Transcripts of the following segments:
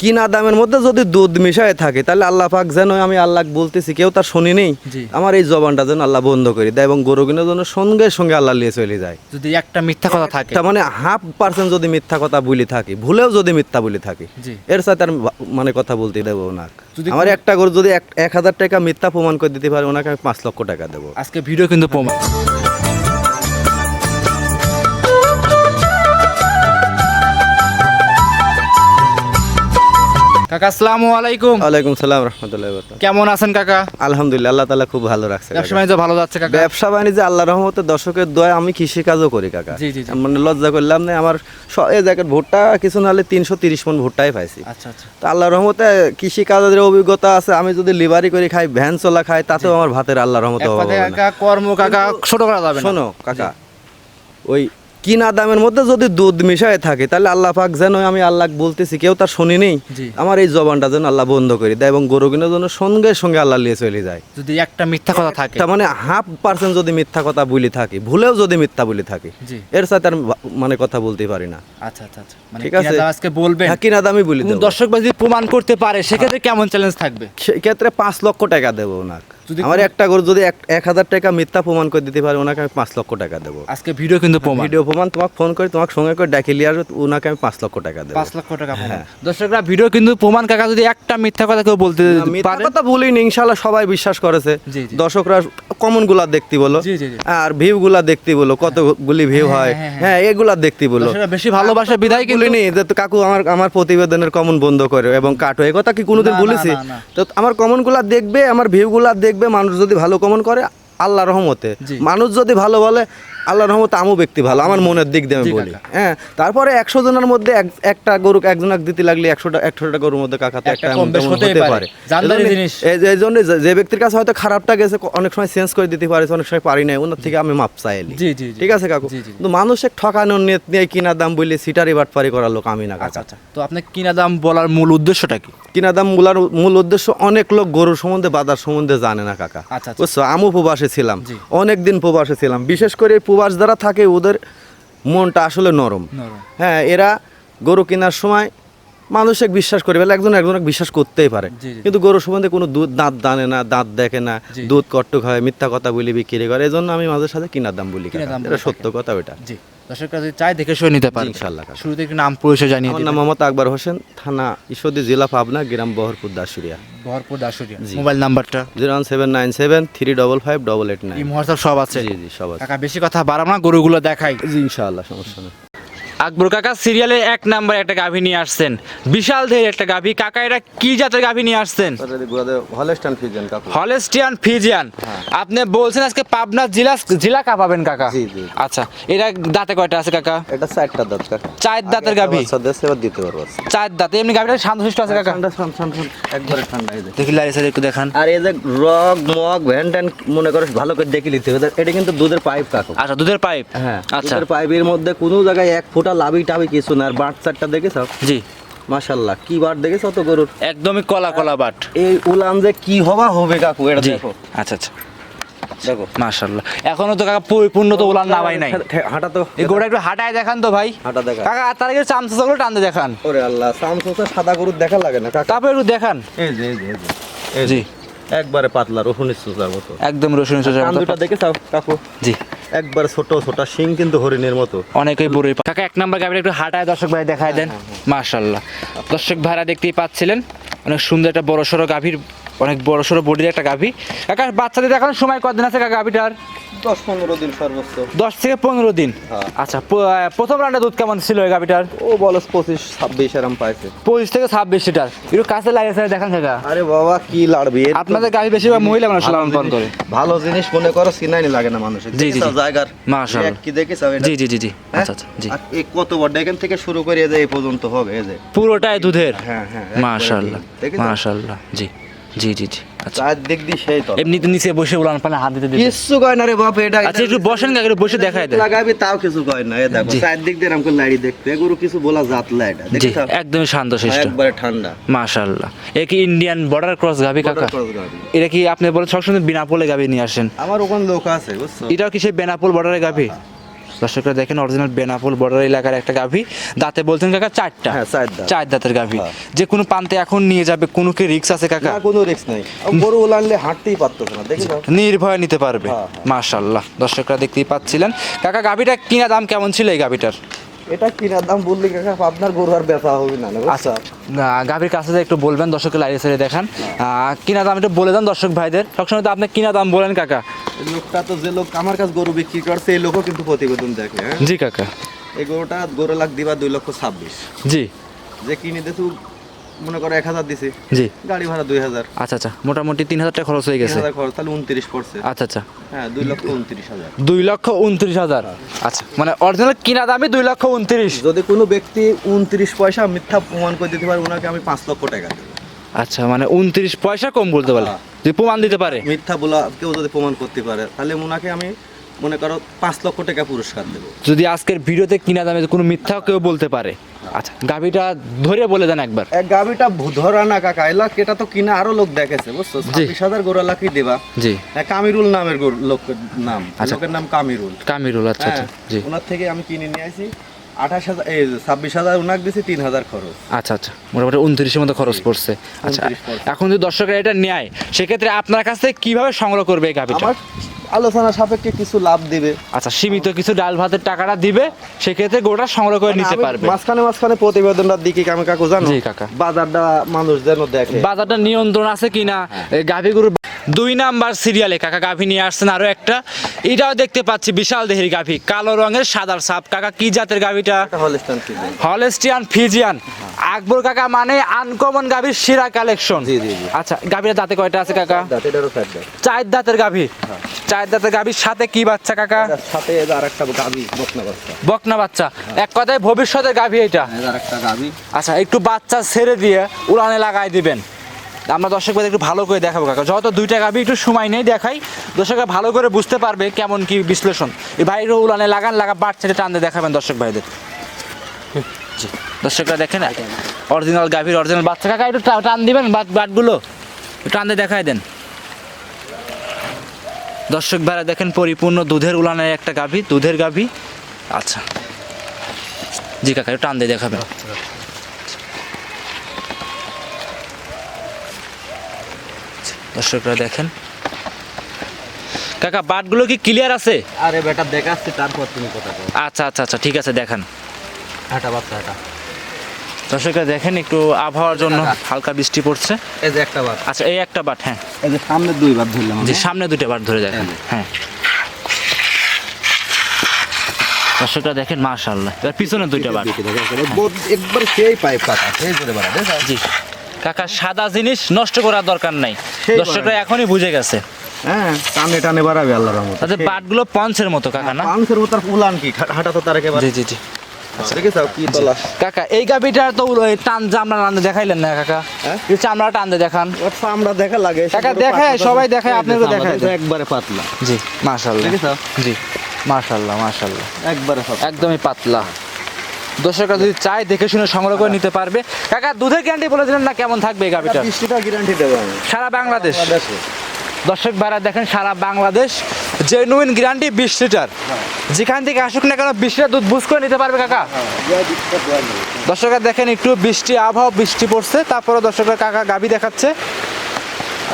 কিনা দামের মধ্যে যদি দুধ মিশায় থাকে তাহলে আল্লাহ পাক যেন আমি আল্লাহ বলতেছি কেউ তার শুনি নেই। আমার এই জবানটা যেন আল্লাহ বন্ধ করে দেয় এবং গরু কিনার জন্য সঙ্গে সঙ্গে আল্লাহ নিয়ে চলে যায়। যদি একটা মিথ্যা কথা থাকে। তার মানে হাফ পার্সেন্ট যদি মিথ্যা কথা বলি থাকি ভুলেও যদি মিথ্যা বলি থাকি এর সাথে আর মানে কথা বলতে দেবো না। যদি আমার একটা গরু যদি এক হাজার টাকা মিথ্যা প্রমাণ করে দিতে পারে ওনাকে আমি পাঁচ লক্ষ টাকা দেবো। আজকে ভিডিও কিন্তু প্রমাণ। কাকা আসসালামু আলাইকুম। ওয়ালাইকুম সালাম রহমতুল্লাহ কেমন আছেন কাকা? আলহামদুলিল্লাহ আল্লাহ তালা খুব ভালো রাখছে ব্যবসা বাণিজ্য ভালো যাচ্ছে কাকা? ব্যবসা বাণিজ্য আল্লাহ রহমতে দর্শকের দয়া আমি কৃষি কাজও করি কাকা। জি, জি। মানে লজ্জা করলাম না আমার এই জায়গার ভুট্টা কিছু নাহলে তিনশো তিরিশ মন ভুট্টাই পাইছি। আচ্ছা আচ্ছা। তো আল্লাহ রহমতে কৃষি কাজের অভিজ্ঞতা আছে আমি যদি লিভারি করে খাই ভ্যান চলা খাই তাতেও আমার ভাতের আল্লাহ রহমতে হবে কর্ম কাকা ছোট করা যাবে শোনো কাকা ওই কিনা দামের মধ্যে যদি দুধ মিশায় থাকে তাহলে আল্লাহ পাক যেন আমি আল্লাহ বলতেছি কেউ তার শুনি নেই। আমার এই জবানটা যেন আল্লাহ বন্ধ করে দেয় এবং গরু কিনার জন্য সঙ্গে সঙ্গে আল্লাহ নিয়ে চলে যায়। যদি একটা মিথ্যা কথা থাকে। তার মানে হাফ পার্সেন্ট যদি মিথ্যা কথা বলি থাকি ভুলেও যদি মিথ্যা বলি থাকি এর সাথে আর মানে কথা বলতে পারি না। আচ্ছা আচ্ছা আচ্ছা। মানে ঠিক আছে। আজকে বলবেন। হ্যাঁ, কিনা দামই বলি। দর্শক যদি প্রমাণ করতে পারে সেক্ষেত্রে কেমন চ্যালেঞ্জ থাকবে? সেক্ষেত্রে পাঁচ লক্ষ টাকা দেবো ওনাকে। আমার একটা গরু যদি এক- হাজার টাকা মিথ্যা প্রমাণ করে দিতে পারে ওনাকে আমি পাঁচ লক্ষ টাকা দেবো। আজকে ভিডিও কিন্তু প্রমাণ। ভিডিও প্রমাণ তোমাকে ফোন করে তোমাকে সঙ্গে করে ডাকে লিয়ে আসবে ওনাকে আমি পাঁচ লক্ষ টাকা দেবো। পাঁচ লক্ষ টাকা প্রমাণ। দর্শকরা ভিডিও কিন্তু প্রমাণ কাকা যদি একটা মিথ্যা কথা কেউ বলতে না, মিথ্যা কথা বলিনি ইনশাল্লাহ সবাই বিশ্বাস করেছে। দর্শকরা কমনগুলা দেখতে বলো। আর ভিউ গুলা দেখতে বলো কতগুলি ভিউ হ্যাঁ, হয়। হ্যাঁ, হ্যাঁ। এগুলা দেখতে বলো। বেশি ভালোবাসা বিদায় কিন্তু বলিনি যে কাকু আমার আমার প্রতিবেদনের কমন বন্ধ করে এবং কাটো। এই কথা কি কোনোদিন না, না, বলেছি? না, না। তো আমার কমনগুলা দেখবে আমার ভিউ গুলা দেখবে মানুষ যদি ভালো কমন করে আল্লাহ রহমতে। মানুষ যদি ভালো বলে আল্লাহ রহমতে আমও ব্যক্তি ভালো আমার মনের দিক দিয়ে আমি বলি হ্যাঁ তারপরে একশো জনের মধ্যে একটা গরু একজনকে দিতে লাগলে একশোটা একশোটা গরুর মধ্যে কাকা তো একটা হতে পারে। পারে। এই জন্য যে ব্যক্তির কাছে হয়তো খারাপটা গেছে অনেক সময় চেঞ্জ করে দিতে পারে অনেক সময় পারি নাই ওনার থেকে আমি মাপ চাইলি। ঠিক আছে কাকু। কিন্তু মানুষের ঠকানোর নিয়ে নিয়ে কিনা দাম বললে সিটারি বাটপারি করার লোক আমি না আচ্ছা কাকা আচ্ছা তো আপনি কিনা দাম বলার মূল উদ্দেশ্যটা কি কিনা দাম বলার মূল উদ্দেশ্য অনেক লোক গরুর সম্বন্ধে বাজার সম্বন্ধে জানে না কাকা আচ্ছা, আচ্ছা। বুঝছ আমু প্রবাসে ছিলাম জি। অনেক দিন প্রবাসে ছিলাম বিশেষ করে দ্বারা যারা থাকে ওদের মনটা আসলে নরম। হ্যাঁ এরা গরু কেনার সময় মানুষে বিশ্বাস করে বলে একজন একজনকে বিশ্বাস করতেই পারে। কিন্তু গরু সম্বন্ধে কোনো দুধ দাঁত দানে না দাঁত দেখে না দুধ কট্টক হয় মিথ্যা কথা বলি বিক্রি করে এই জন্য আমি মাঝে সাথে কিনার দাম বলি এটা সত্য কথা ওইটা। দর্শকরা যদি চাই দেখে নিতে পারে ইনশাল্লাহ কাকা। শুরুতে একটু নাম পরিচয় জানিয়ে আমার নাম মোহাম্মদ আকবর হোসেন থানা ঈশ্বরদী জেলা পাবনা গ্রাম বহরপুর দাসুরিয়া ভরপুর দাসুরিয়া মোবাইল নাম্বারটা? Zero one seven nine seven three double five double eight nine সব আছে জি জি সব আছে বেশি কথা বাড়াম না গরুগুলো দেখাই জি ইনশাআল্লাহ সমস্যা নেই আকবর কাকা সিরিয়ালে এক নাম্বার একটা গাভী নিয়ে আসছেন। বিশাল ধের একটা গাভী। কাকা এটা কি জাতের গাভী নিয়ে আসছেন? হলেস্টান ফিজেন কাকু। হলেস্টিয়ান ফিজিয়ান আপনি বলছেন আজকে পাবনা জেলা জেলা কাপাবেন কাকা। আচ্ছা এটা দাঁতে কয়টা আছে কাকা? এটা চারটা দাঁত কাকা। চার দাঁতের গাভী? এবার দিতে পারব চার দাঁতে। এমনি গাভীটা শান্তশিষ্ট আছে কাকা? ঠান্ডা ঠান্ডা ঠান্ডা একবারে ঠান্ডা। দেখি লাইসে স্যার একটু দেখান। আর এই যে রগ মগ ভ্যান মনে করো ভালো করে দেখে নিতে হবে। এটা কিন্তু দুধের পাইপ কাকু। আচ্ছা দুধের পাইপ? হ্যাঁ আচ্ছা। দুধের পাইপের মধ্যে কোনো জায়গায় এক ফোঁটা লাভি টাবি কিছু না আর বাট চারটা দেখেছ? জি। মাশাল্লাহ কি বাট দেখেছ তো গরুর? একদমই কলা কলা বাট। এই উলান যে কি হবা হবে কাকু এটা দেখো। আচ্ছা আচ্ছা। দেখো। মাশাআল্লাহ এখনও তো কাকা পরিপূর্ণ তো উলান নামাই নাই। হাঁটা তো এই গোটা একটু হাঁটায় দেখান তো ভাই। হাঁটা দেখা। কাকা তার আগে চামচা চকলে টানতে দেখান। ওরে আল্লাহ সামসুসে সাদা গরুর দেখা লাগে না কাকা। তারপর একটু দেখান। এই যে এই যে এই যে জি। একবারে পাতলা রসুনের সুসার মতো। একদম রসুন চোষার মতো। দুটা দেখে চাও কাকু? জি। একবারে ছোট ছোট শিং কিন্তু হরিণের মতো। অনেকেই বুড়ি কাকা এক নাম্বার গাড়িটা একটু হাঁটায় দর্শক ভাই দেখায় দেন। মাশাল্লাহ দর্শক ভাইরা দেখতেই পাচ্ছিলেন অনেক সুন্দর একটা বড় সড়ো গাভীর অনেক বড় সড়ো বডির একটা গাভী। কাকা বাচ্চাদের দেখানোর সময় কদিন আছে কাকা গাভীটার? দশ পনেরো দিন সর্বোচ্চ। দশ থেকে পনেরো দিন? হ্যাঁ। আচ্ছা প্রথম দুধ কেমন ছিল এই গাভীটার? ও বলস পঁচিশ ছাব্বিশ এরম পাইছে। পঁচিশ থেকে ছাব্বিশ লিটার। একটু কাছে লাগে স্যার দেখান কাকা আরে বাবা কি লাড়বি? আপনাদের গাভী বেশিরভাগ মহিলা মানুষ লালন পালন করে। ভালো জিনিস মনে করো সিনাইনি লাগে না মানুষের। জি, জি, জায়গার? মাশাআল্লাহ। কি দেখেছ? জি জি জি জি। হ্যাঁ? আচ্ছা আচ্ছা জি। এই কত বড়? এখান থেকে শুরু করে এই পর্যন্ত হবে এই যে। পুরোটাই দুধের? হ্যাঁ হ্যাঁ ঠিক। মাশাল্লাহ জি জি জি জি। আচ্ছা। দিয়ে সেই তো এমনিতে নিচে বসে উলান পানে হাত দিতে দিতে কয় না রে বাপ এটা আচ্ছা একটু বসেন কাকা একটু বসে দেখায় দেন। লাগাবি তাও কিছু কয় না এ দেখো জি। দিয়ে এরকম লাড়ি দেখতে। এগুলো কিছু বলা জাত লাইটা জি দেখেছ? একদমই শান্ত শিষ্ট একবারে ঠান্ডা। এ কি ইন্ডিয়ান বর্ডার ক্রস কাকা। এটা কি আপনি বলে সবসময় বিনাপোলে গাভি নিয়ে আসেন? আমার ওখানে লোক আছে বুঝছ? এটাও কি সেই বেনাপোল বর্ডারের গাভি দর্শকরা দেখেন অরিজিনাল বেনাপুল বর্ডার এলাকার একটা গাভী। দাঁতে বলছেন কাকা চারটা। হ্যাঁ, চার দাঁতের গাভী। হ্যাঁ। যে কোনো পান্তে এখন নিয়ে যাবে কোনো কি রিক্স আছে কাকা? কোনো রিক্স নাই। গরু লাগলে হাঁটতেই পারতো না নির্ভয় নিতে পারবে। হ্যাঁ, মাশাল্লাহ দর্শকরা দেখতেই পাচ্ছিলেন। কাকা গাভীটা কিনা দাম কেমন ছিল এই গাভীটার? এটা কিনার দাম বললি কাকা আপনার গরু আর ব্যথা হবে না আচ্ছা? গাভীর কাছে একটু বলবেন দর্শককে লাইনে ছেড়ে দেখান। কিনা দাম একটু বলে দেন দর্শক ভাইদের। সবসময় তো আপনি কিনা দাম বলেন কাকা। লোকটা তো যে লোক আমার কাছে গরু বিক্রি করছে এই লোকও কিন্তু প্রতিবেদন দেখে হ্যাঁ? জি কাকা। এই গরুটা গরু লাখ দিবা দুই লক্ষ ছাব্বিশ। জি। যে কিনে দিতু মনে করো এক হাজার দিছি। জি। গাড়ি ভাড়া দুই হাজার। আচ্ছা আচ্ছা মোটামুটি তিন হাজার টাকা খরচ হয়ে গেছে। খরচ তাহলে উনত্রিশ পড়ছে। আচ্ছা আচ্ছা। হ্যাঁ দুই লক্ষ উনত্রিশ হাজার। দুই লক্ষ উনত্রিশ হাজার। আচ্ছা মানে অরিজিনাল কিনা দামই দুই লক্ষ উনত্রিশ। যদি কোনো ব্যক্তি উনত্রিশ পয়সা মিথ্যা প্রমাণ করে দিতে পারে ওনাকে আমি পাঁচ লক্ষ টাকা দেবো। আচ্ছা মানে উনত্রিশ পয়সা কম বলতে পারে হ্যাঁ। যদি প্রমাণ দিতে পারে। মিথ্যা বলা কেউ যদি প্রমাণ করতে পারে তাহলে ওনাকে আমি মনে করো পাঁচ লক্ষ টাকা পুরস্কার দেবো। যদি আজকের ভিডিওতে কিনা দামে কোনো মিথ্যা কেউ বলতে পারে আচ্ছা গাভীটা ধরে বলে দেন একবার। এক গাভিটা ধরা না কাকা এলা এটা তো কিনা আরও লোক দেখেছে বুঝছ? ছাব্বিশ হাজার গোড়া লাখি দেবা? জি। কামিরুল নামের লোকের নাম। আচ্ছা। লোকের নাম কামিরুল। কামিরুল আচ্ছা হ্যাঁ। আচ্ছা জি। ওনার থেকে আমি কিনে নিয়ে আসি। আঠাশ হাজার এই ছাব্বিশ হাজার ওনাকে দিছি তিন হাজার খরচ। আচ্ছা আচ্ছা মোটামুটি উনত্রিশের মতো খরচ পড়ছে। আচ্ছা এখন যদি দর্শকরা এটা নেয় সেক্ষেত্রে আপনার কাছ থেকে কীভাবে সংগ্রহ করবে এই গাভীটা? আলোচনা সাপেক্ষে কিছু লাভ দিবে। আচ্ছা সীমিত কিছু ডাল ভাতের টাকাটা দিবে সেক্ষেত্রে গোটা সংগ্রহ করে নিতে আমি পারবে। মাঝখানে মাঝখানে প্রতিবেদনটা দিকে আমি কাকু জানো? কাকা। বাজারটা মানুষ যেন দেখে। বাজারটা নিয়ন্ত্রণ আছে কিনা? গাভী গরু দুই নাম্বার সিরিয়ালে কাকা গাভী নিয়ে আসছেন আরও একটা। এটাও দেখতে পাচ্ছি বিশাল দেহের গাভী। কালো রঙের সাদার সাপ। কাকা কি জাতের গাভীটা। Holstein Friesian. আকবর কাকা মানে আনকমন গাভীর সেরা কালেকশন। আচ্ছা গাভীর দাঁতে কয়টা আছে কাকা? চার দাঁতের গাভী। চার দাঁতের গাভীর সাথে কি বাচ্চা কাকা? সাথে আরেকটা গাভী বকনা বাচ্চা। বকনা বাচ্চা। এক কথায় ভবিষ্যতের গাভী এটা। আচ্ছা একটু বাচ্চা ছেড়ে দিয়ে উড়ানে লাগাই দিবেন। আমরা দর্শক ভাইদের একটু ভালো করে দেখাবো, কাকা। যত দুইটা গাভি একটু সময় নেই দেখাই। দর্শকরা ভালো করে বুঝতে পারবে কেমন কি বিশ্লেষণ। এই ভাইয়ের উলানে লাগান, লাগা বাচ্চাটা টানতে দেখাবেন দর্শক ভাইদের। দর্শকরা দেখেন অরিজিনাল গাভীর অরিজিনাল বাচ্চা। কাকা, একটু টান দিবেন বাট বাটগুলো টানতে দেখাই দেন। দর্শক ভাইরা দেখেন, পরিপূর্ণ দুধের উলানের একটা গাভী, দুধের গাভী। আচ্ছা। জি, কাকা, একটু টান দিয়ে দেখাবেন। দর্শকরা দেখেন। কাকা বাটগুলো কি ক্লিয়ার আছে? আরে বেটা দেখাচ্ছি তারপর তুমি কথা কও। আচ্ছা আচ্ছা আচ্ছা ঠিক আছে দেখান। হাঁটা বাচ্চা হাঁটা। দর্শকরা দেখেন একটু আবহাওয়ার জন্য হালকা বৃষ্টি পড়ছে। এই যে একটা বাচ্চা আচ্ছা এই একটা বাট হ্যাঁ। এই যে সামনে দুইবার ধরলাম যে আমি। সামনে দুটো বাট ধরে দেখেন হ্যাঁ। দর্শকরা দেখেন মাশাআল্লাহ। এবার পিছনে দুইটা বাট। দেখে একবারে সেই পাইপ পাতা সেই করে বাড়া জি। কাকা সাদা জিনিস নষ্ট করার দরকার নাই। দর্শকরা এখনই বুঝে গেছে। হ্যাঁ টানে টানে বাড়াবে আল্লাহর রহমতে। তাতে বাটগুলো পঞ্চের মতো কাকা না? পাঁচের মতো আর উলান কি? হাঁটা তো তার একেবারে জি জি জি। দেখেছ কি তলা। কাকা এই তো টান চামড়া টানতে দেখাইলেন না কাকা? হ্যাঁ? এই চামড়া টানতে দেখান। ওর চামড়া দেখা লাগে কাকা দেখায়, সবাই দেখায়, দেখায় একবারে পাতলা। জি জি একবারে একদমই পাতলা। দর্শকরা যদি চায় দেখে শুনে সংগ্রহ করে নিতে পারবে। কাকা দুধের গ্যারান্টি বলে দিলেন না কেমন থাকবে এই বৃষ্টিটা গ্যারান্টি দেবো সারা বাংলাদেশ। দর্শক ভাড়া দেখেন সারা বাংলাদেশ জেনুইন গ্যারান্টি বিশ লিটার। যেখান থেকে আসুক না কেন বিশ লিটার দুধ বুঝ করে নিতে পারবে কাকা? দর্শকরা দেখেন একটু বৃষ্টি আবহাওয়া বৃষ্টি পড়ছে। তারপরে দর্শকরা কাকা গাবি দেখাচ্ছে।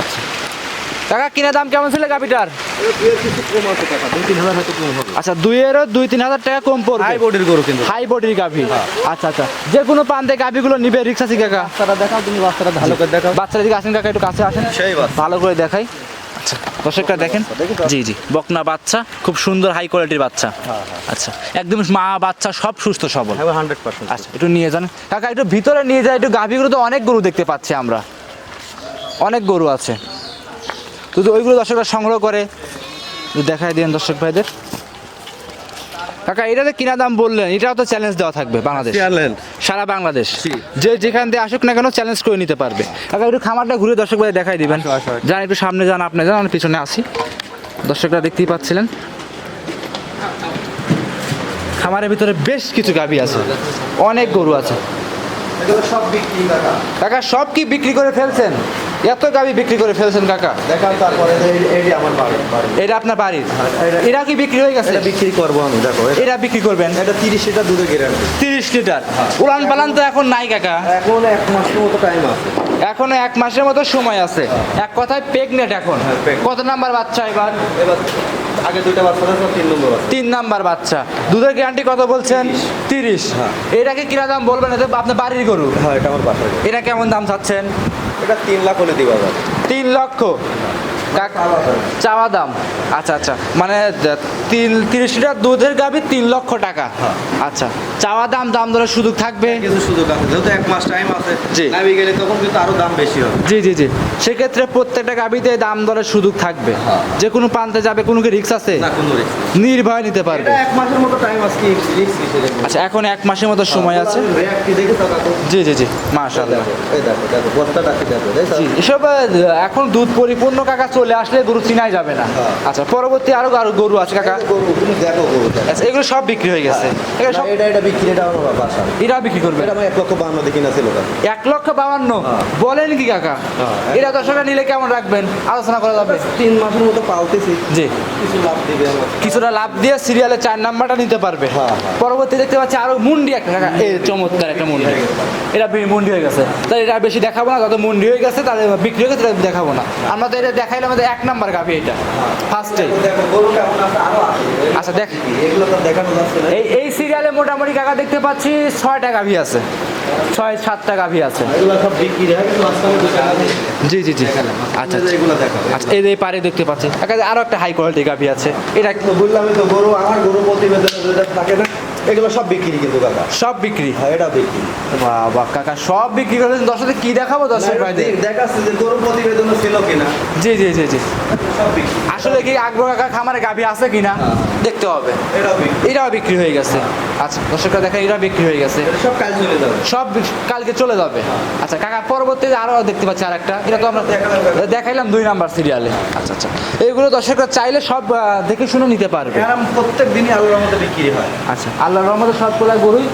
আচ্ছা। কাকা কিনা দাম কেমন ছিল গাবিটার আচ্ছা দুইয়েরও দুই তিন হাজার টাকা কম পড়বে। হাই বডির গরু কিন্তু। হাই বডির গাভি। আচ্ছা আচ্ছা। যে কোনো গাভিগুলো নিবে রিক্সা আছে কাকা? বাচ্চারা দেখাও তুমি বাচ্চারা ভালো করে দেখাও। বাচ্চারা দিকে আসেন কাকা একটু কাছে আসেন। সেই ভালো করে দেখাই। আচ্ছা দর্শকরা দেখেন। জি জি। বকনা বাচ্চা খুব সুন্দর হাই কোয়ালিটির বাচ্চা। আচ্ছা একদম মা বাচ্চা সব সুস্থ সবল। হ্যাঁ হান্ড্রেড পার্সেন্ট আচ্ছা একটু নিয়ে যান। কাকা একটু ভিতরে নিয়ে যায় একটু গাভিগুলো তো অনেক গরু দেখতে পাচ্ছি আমরা। অনেক গরু আছে। তো ওইগুলো দর্শকরা সংগ্রহ করে। দেখাই দিন দর্শক ভাইদের। কাকা এটাতে কিনা দাম বললেন? এটাও তো চ্যালেঞ্জ দেওয়া থাকবে বাংলাদেশ। চেয়ারল্যান্ড সারা বাংলাদেশ। যে যেখান দিয়ে আসুক না কেন চ্যালেঞ্জ করে নিতে পারবে। কাকা একটু খামারটা ঘুরে দর্শক ভাই দেখাই দিবেন। যান একটু সামনে যান আপনি যান আমি পিছনে আসি দর্শকরা দেখতেই পাচ্ছিলেন। খামারের ভিতরে বেশ কিছু গাভী আছে। অনেক গরু আছে। সব কাকা সব কি বিক্রি করে ফেলছেন? এত গাভি বিক্রি করে ফেলছেন কাকা। দেখান তারপরে এইটি আমার বাড়ি এটা আপনার বাড়ির এটা- এরা কি বিক্রি হয়ে গেছে? এটা বিক্রি করব আমি দেখো এটা- এটা বিক্রি করবেন? এটা তিরিশ লিটার দুধের গ্যারান্টি তিরিশ লিটার? উড়ান পালান তো এখন নাই কাকা। এখন এক মাসের মতো টাইম আছে। এখনও এক মাসের মতো সময় আছে। এক কথায় প্রেগনেট এখন। হ্যাঁ, কত নাম্বার বাচ্চা এবার? এবার আগে দুইটা বাচ্চা তিন নম্বর তিন নাম্বার বাচ্চা। দুধের গ্যারান্টি কত বলছেন? তিরিশ। হ্যাঁ। এটাকে কিনা দাম বলবেন? এটা আপনার বাড়ির গরু। হ্যাঁ এটা আমার বাসায় গরু। এটা কেমন দাম চাচ্ছেন? এটা তিন লাখ হলে দিবা যাবে তিন লক্ষ? চাওয়া দাম। আচ্ছা আচ্ছা। মানে তিন তিরিশ লিটার দুধের গাবি তিন লক্ষ টাকা। হ্যাঁ। আচ্ছা চাওয়া দাম দাম ধরে সুযোগ থাকবে? কিছু সুযোগ আছে। যেহেতু এক মাস টাইম আছে জি। গেলে তখন কিন্তু আরও দাম বেশি হবে। জি জি জি। সেক্ষেত্রে প্রত্যেকটা গাবিতে দাম দরের সুযোগ থাকবে। হ্যাঁ। যে কোনো প্রান্তে যাবে কোনো কি রিক্স আছে? না কোনো নেই। নির্ভয় নিতে পারবে। এক মাসের মতো টাইম আছে কিসের আচ্ছা এখন এক মাসের মতো সময় আছে? তো কাকু। জি জি জি। মাশাআল্লাহ। এই দেখো দেখো বস্তাটা দেখো জি এসব এখন দুধ পরিপূর্ণ কাকা চলে আসলে গরু চিনাই যাবে না। হ্যাঁ। আচ্ছা পরবর্তী আরও আরও গরু আছে কাকা? গরু তুমি দেখো গরু আচ্ছা এগুলো সব বিক্রি হয়ে গেছে। সব এটা এটা বিক্রি এটা আমার বাসা। এরা বিক্রি করবে? এটা আমি এক লক্ষ দেখি না ছিল। এক লক্ষ বাউান্ন হ্যাঁ। বলেন কি কাকা? হ্যাঁ। এটা দর্শকরা নিলে কেমন রাখবেন? আলোচনা করা যাবে। তিন মাসের মতো পালতেছি। জি। কিছু লাভ দিবে আমার। কিছুটা লাভ দিয়ে সিরিয়ালে চার নাম্বারটা নিতে পারবে। হ্যাঁ, হ্যাঁ। পরবর্তী দেখতে পাচ্ছি আরও মুন্ডি একটা কাকা। এই চমৎকার একটা মুন্ডি। এটা মুন্ডি হয়ে গেছে। তাই এটা বেশি দেখাবো না যত মুন্ডি হয়ে গেছে তাহলে বিক্রি হয়ে গেছে দেখাবো না। আমরা তো এটা দেখাইলে আমাদের এক নাম্বার গাভি এটা। ফার্স্টে আচ্ছা দেখ। এই এই সিরিয়ালে মোটামুটি কাকা দেখতে পাচ্ছি ছয়টা গাভি আছে। ছয়, সাতটা গাভি আছে। জি জি জি। আচ্ছা আচ্ছা। আচ্ছা এই পারে দেখতে পাচ্ছি। আরও একটা হাই কোয়ালিটি গাভি আছে। এটা তো বললামই তো গরু, আমার গরু প্রতিবেদন থাকে না। এগুলো সব বিক্রি কিন্তু কাকা। সব বিক্রি? হ্যাঁ এটা বিক্রি। বাবা কাকা সব বিক্রি করেছেন দর্শকদের কি দেখাবো দর্শক ভাইদের? দেখাচ্ছে যে গরু প্রতিবেদন ছিল কিনা। জি জি জি জি। আসলে কি আকবর কাকা খামারে গাভি আছে কিনা? হ্যাঁ। দেখতে হবে। এটাও বিক্রি। হয়ে গেছে। আচ্ছা দর্শকরা দেখেন এটা বিক্রি হয়ে গেছে। সব কাজ চলে যাবে। সব কালকে চলে যাবে। আচ্ছা কাকা পরবর্তীতে আরও দেখতে পাচ্ছি আরেকটা। এটা তো আমরা। দেখাইলাম দুই নাম্বার সিরিয়ালে আচ্ছা আচ্ছা। এইগুলো দর্শকরা চাইলে সব দেখে শুনে নিতে পারবে। প্রত্যেক দিনই আল্লাহর রহমতে বিক্রি হয়। আচ্ছা আল্লাহর রহমতে সবগুলা গরুই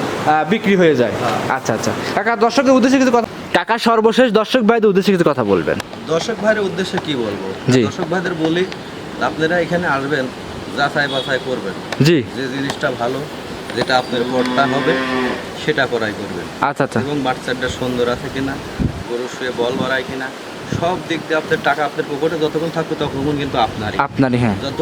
বিক্রি হয়ে যায়। আচ্ছা আচ্ছা। কাকা দর্শকের উদ্দেশ্যে কিছু কথা কাকা সর্বশেষ দর্শক ভাইদের উদ্দেশ্যে কিছু কথা বলবেন। দর্শক ভাইয়ের উদ্দেশ্যে কি বলব? জি। দর্শক ভাইদের বলি আপনারা এখানে আসবেন যাচাই বাছাই করবেন। জি। যে জিনিসটা ভালো যেটা আপনার ভরটা হবে সেটা করাই করবেন। আচ্ছা আচ্ছা। এবং বাচ্চাটা সুন্দর আছে কিনা গরু শুয়ে বল বাড়ায় কিনা সব দিক দিয়ে আপনার টাকা আপনার পকেটে যতক্ষণ থাকবে ততক্ষণ কিন্তু আপনারই। আপনারই হ্যাঁ। যত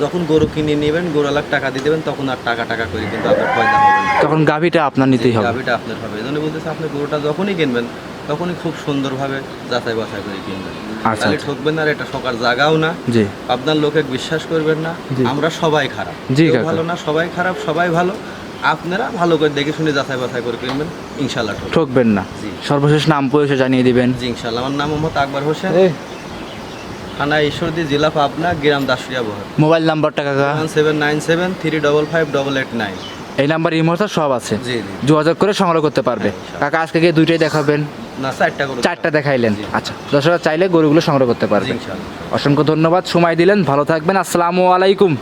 যখন গরু কিনে নেবেন গরু লাখ টাকা দিয়ে দেবেন তখন আর টাকা টাকা করে কিন্তু আপনার ফায়দা হবে তখন গাভিটা আপনার নিতেই হবে। গাভিটা আপনার হবে। এই জন্য বলতেছে আপনি গরুটা যখনই কিনবেন তখনই খুব সুন্দরভাবে যাচাই বাছাই করে কিনবেন। আচ্ছা, তাহলে আচ্ছা। ঠকবেন না আর এটা সকার জাগাও না। জি। আপনার লোকে বিশ্বাস করবেন না। আমরা সবাই খারাপ। জি, ভালো না সবাই খারাপ সবাই ভালো। আপনারা ভালো করে দেখে শুনে যাচাই বাছাই করে কিনবেন ইনশাল্লাহ ঠকবেন না। সর্বশেষ নাম পরিচয় জানিয়ে দিবেন। জি ইনশাল্লাহ আমার নাম মোহাম্মদ আকবর হোসেন। থানা ঈশ্বরদী জেলা পাবনা গ্রাম দাসুরিয়া বহর। মোবাইল নাম্বারটা কাকা? Seven nine seven three double five double eight nine. এই নাম্বার এই মুহূর্তে সব আছে। জি জি। যোগাযোগ করে সংগ্রহ করতে পারবে। হ্যাঁ, কাকা আজকে গিয়ে দুইটাই দেখাবেন? না চারটা চারটা দেখাইলেন। আচ্ছা দর্শকরা চাইলে গরুগুলো সংগ্রহ করতে জি পারবে। অসংখ্য ধন্যবাদ। সময় দিলেন। ভালো থাকবেন। আসসালামু আলাইকুম।